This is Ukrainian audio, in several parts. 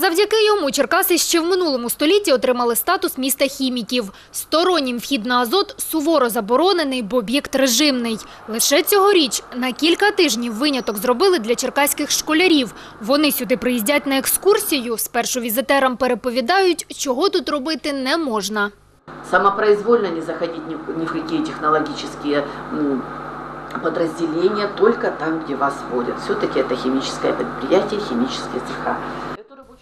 Завдяки йому Черкаси ще в минулому столітті отримали статус міста хіміків. Стороннім вхід на азот суворо заборонений, бо об'єкт режимний. Лише цьогоріч на кілька тижнів виняток зробили для черкаських школярів. Вони сюди приїздять на екскурсію. Спершу візитерам переповідають, чого тут робити не можна. самопроизвольно не заходить ни в, технологические м, подразделения, только там, где вас водят. Все-таки это химическое предприятие, химические цеха.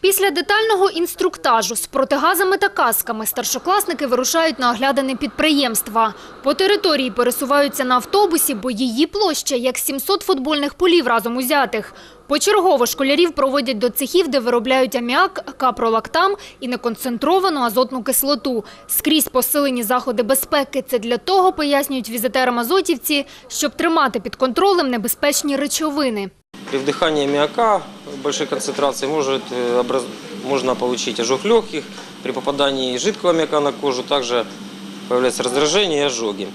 Після детального інструктажу з протигазами та касками старшокласники вирушають на оглядане підприємства. По території пересуваються на автобусі, бо її площа як 700 футбольних полів разом узятих. Почергово школярів проводять до цехів, де виробляють аміак, капролактам і неконцентровану азотну кислоту. Скрізь посилені заходи безпеки. Це для того, пояснюють візитерам азотівці, щоб тримати під контролем небезпечні речовини. При вдыхании аммиака в большой концентрации может, э, образ- можно получить ожог легких. При попадании жидкого аммиака на кожу также появляется раздражение и ожоги.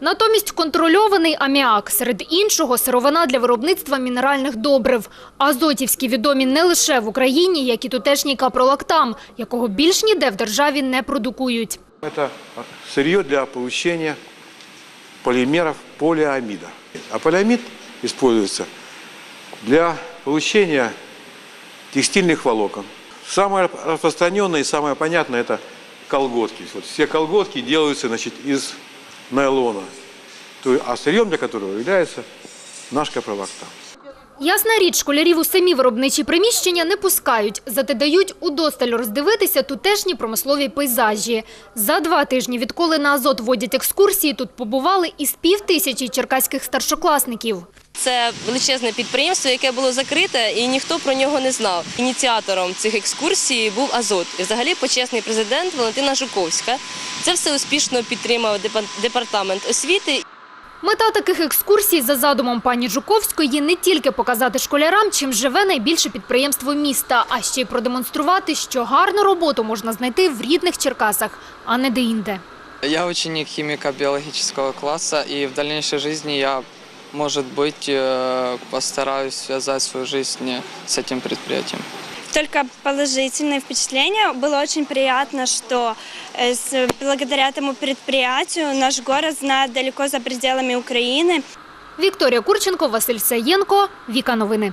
Натомість контрольований аміак, серед іншого сировина для виробництва мінеральних добрив. Азотівські відомі не лише в Україні, як і тутешній капролактам, якого більш ніде в державі не продукують. Это сырье для получения полимеров полиамида. А полиамид используется для получения текстильных волокон. Самое распространенное и самое понятное – это колготки. Вот все колготки делаются значит, из нейлона, То есть, а сырьем для которого является наш капролактам. Ясна річ, школярів у самі виробничі приміщення не пускають, зате дають удосталь роздивитися тутешні промислові пейзажі. За два тижні, відколи на азот водять екскурсії, тут побували із півтисячі черкаських старшокласників. Це величезне підприємство, яке було закрите, і ніхто про нього не знав. Ініціатором цих екскурсій був Азот. І взагалі почесний президент Валентина Жуковська. Це все успішно підтримав департамент освіти. Мета таких екскурсій за задумом пані Жуковської не тільки показати школярам, чим живе найбільше підприємство міста, а ще й продемонструвати, що гарну роботу можна знайти в рідних Черкасах, а не де-інде. Я ученик химика биологического класса, и в дальнейшей жизни я, может быть, э, постараюсь связать свою жизнь с этим предприятием. только положительные впечатления. Было очень приятно, что э, с- благодаря этому предприятию наш город знает далеко за пределами Украины. Вікторія Курченко, Василь Саєнко, Віка Новини.